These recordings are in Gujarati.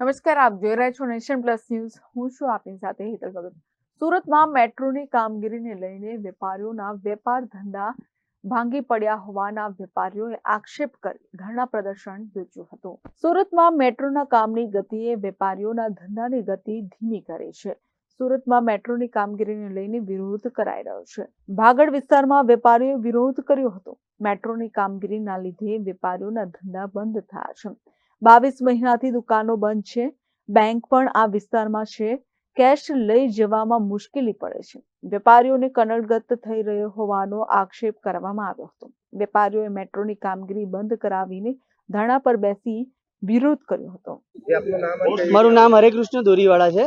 નમસ્કાર, આપ જોઈ રહ્યા છો નેશન પ્લસ ન્યૂઝ. હું છું આપની સાથે હેતલ ભગત સુરતમાં મેટ્રોની કામગીરીને લઈને વેપારીઓના વેપાર ધંધા ભાંગી પડ્યા હોવાના વેપારીઓએ આક્ષેપ કરી ધરણા પ્રદર્શન યોજ્યું હતું. સુરતમાં મેટ્રોના કામની ગતિએ વેપારીઓના ધંધાની ગતિ ધીમી કરી છે. સુરતમાં મેટ્રોની કામગીરીને લઈને વિરોધ કરાઈ રહ્યો છે. ભાગડ વિસ્તારમાં વેપારીઓએ વિરોધ કર્યો હતો. મેટ્રોની કામગીરીના લીધે વેપારીઓના ધંધા બંધ થયા છે. બાવીસ મહિનાથી દુકાનો બંધ છે. બેંક પણ આ વિસ્તારમાં છે. કેશ લઈ જવામાં મુશ્કેલી પડે છે. વેપારીઓને કનડગત થઈ રહ્યો હોવાનો આક્ષેપ કરવામાં આવ્યો હતો. વેપારીઓએ મેટ્રોની કામગીરી બંધ કરાવીને ધરણા પર બેસી વિરોધ કર્યો હતો. મારું નામ હરે મારું નામ હરેકૃષ્ણ દોરીવાળા છે.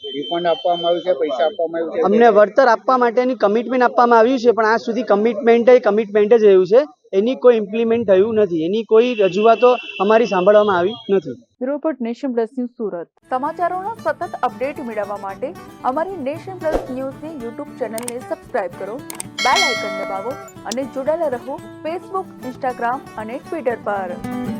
રિફંડ આપવામાં આવ્યું છે પૈસા આપવામાં આવ્યું છે. અમને વળતર આપવા માટેની કમિટમેન્ટ આપવામાં આવ્યું છે પણ આ સુધી કમિટમેન્ટ કમિટમેન્ટ જ રહ્યું છે. એની કોઈ ઇમ્પ્લિમેન્ટ થયું નથી. એની કોઈ રજૂઆતો અમારી સાંભળવામાં આવી નથી. Report nation plus news Surat. સમાચારોના સતત અપડેટ મેળવવા માટે અમારી નેશન પ્લસ ન્યૂઝની યુટ્યુબ ચેનલને સબસ્ક્રાઇબ કરો બેલ આઇકન દબાવો અને જોડાયેલા રહો ફેસબુક ઇન્સ્ટાગ્રામ અને ટ્વિટર પર.